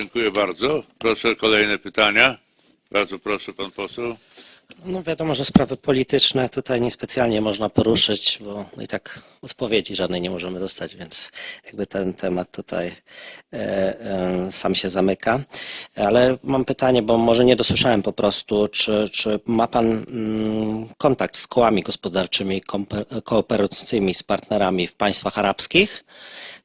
Dziękuję bardzo. Proszę kolejne pytania. Bardzo proszę, pan poseł. No wiadomo, że sprawy polityczne tutaj niespecjalnie można poruszyć, bo i tak odpowiedzi żadnej nie możemy dostać, więc jakby ten temat tutaj e, e, sam się zamyka. Ale mam pytanie, bo może nie dosłyszałem po prostu, czy, czy ma Pan mm, kontakt z kołami gospodarczymi kooperacyjnymi z partnerami w państwach arabskich?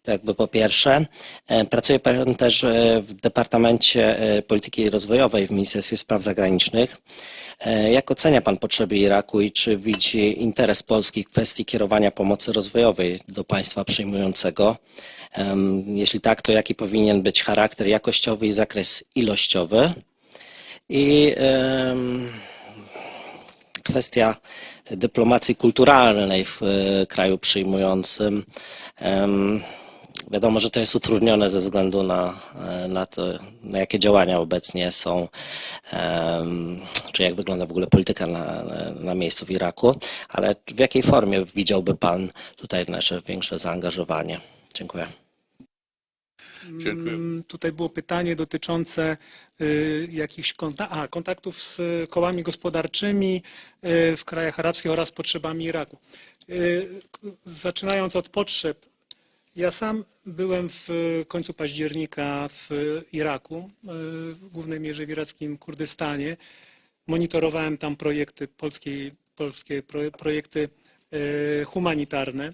To jakby po pierwsze. E, Pracuje Pan też e, w Departamencie e, Polityki Rozwojowej w Ministerstwie Spraw Zagranicznych. Jak ocenia Pan potrzeby Iraku i czy widzi interes Polski w kwestii kierowania pomocy rozwojowej do państwa przyjmującego? Jeśli tak, to jaki powinien być charakter jakościowy i zakres ilościowy? I kwestia dyplomacji kulturalnej w kraju przyjmującym. Wiadomo, że to jest utrudnione ze względu na, e, na to, na jakie działania obecnie są, czy jak wygląda w ogóle polityka na, na miejscu w Iraku, ale w jakiej formie widziałby Pan tutaj nasze większe zaangażowanie? Dziękuję. Dziękuję. Mm, Tutaj było pytanie dotyczące y, jakichś konta- a, kontaktów z kołami gospodarczymi y, w krajach arabskich oraz potrzebami Iraku. Y, Zaczynając od potrzeb, ja sam byłem w końcu października w Iraku, w głównej mierze w irackim Kurdystanie. Monitorowałem tam projekty polskie, polskie pro- projekty y, humanitarne.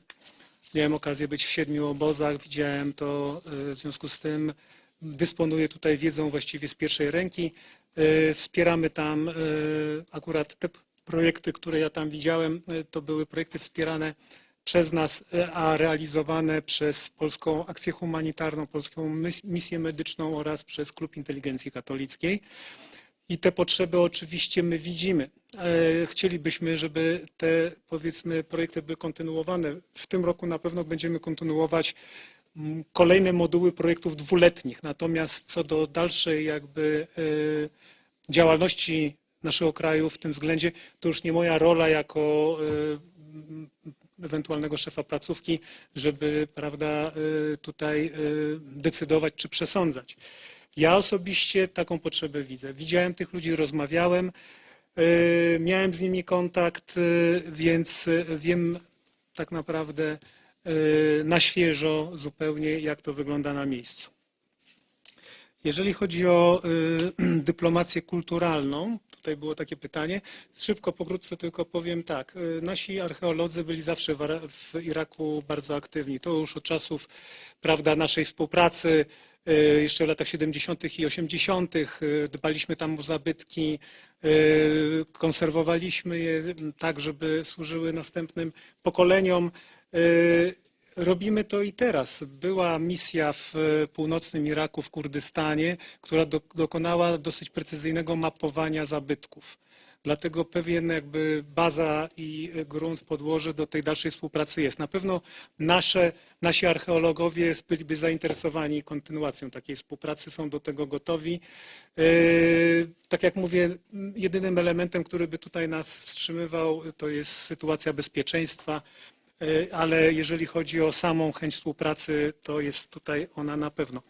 Miałem okazję być w siedmiu obozach, widziałem to, y, w związku z tym dysponuję tutaj wiedzą właściwie z pierwszej ręki. Y, Wspieramy tam akurat te projekty, które ja tam widziałem, to były projekty wspierane przez nas, y, a realizowane przez Polską Akcję Humanitarną, Polską Mis- Misję Medyczną oraz przez Klub Inteligencji Katolickiej. I te potrzeby oczywiście my widzimy. E, Chcielibyśmy, żeby te powiedzmy projekty były kontynuowane. W tym roku na pewno będziemy kontynuować kolejne moduły projektów dwuletnich. Natomiast co do dalszej jakby e, działalności naszego kraju w tym względzie, to już nie moja rola jako e, ewentualnego szefa placówki, żeby prawda, e, tutaj e, decydować czy przesądzać. Ja osobiście taką potrzebę widzę. Widziałem tych ludzi, rozmawiałem, y, miałem z nimi kontakt, y, więc y, wiem tak naprawdę y, na świeżo zupełnie, jak to wygląda na miejscu. Jeżeli chodzi o y, dyplomację kulturalną, tutaj było takie pytanie. Szybko, pokrótce tylko powiem tak. y, Nasi archeolodzy byli zawsze w, Iraku bardzo aktywni. To już od czasów prawda, naszej współpracy, y, jeszcze w latach 70. i 80. y, dbaliśmy tam o zabytki, konserwowaliśmy je tak, żeby służyły następnym pokoleniom. Robimy to i teraz. Była misja w e, północnym Iraku, w Kurdystanie, która do, dokonała dosyć precyzyjnego mapowania zabytków. Dlatego pewien jakby baza i grunt, podłoże do tej dalszej współpracy jest. Na pewno nasze, nasi archeologowie byliby zainteresowani kontynuacją takiej współpracy, są do tego gotowi. E, Tak jak mówię, jedynym elementem, który by tutaj nas wstrzymywał, to jest sytuacja bezpieczeństwa. E, ale jeżeli chodzi o samą chęć współpracy, to jest tutaj ona na pewno.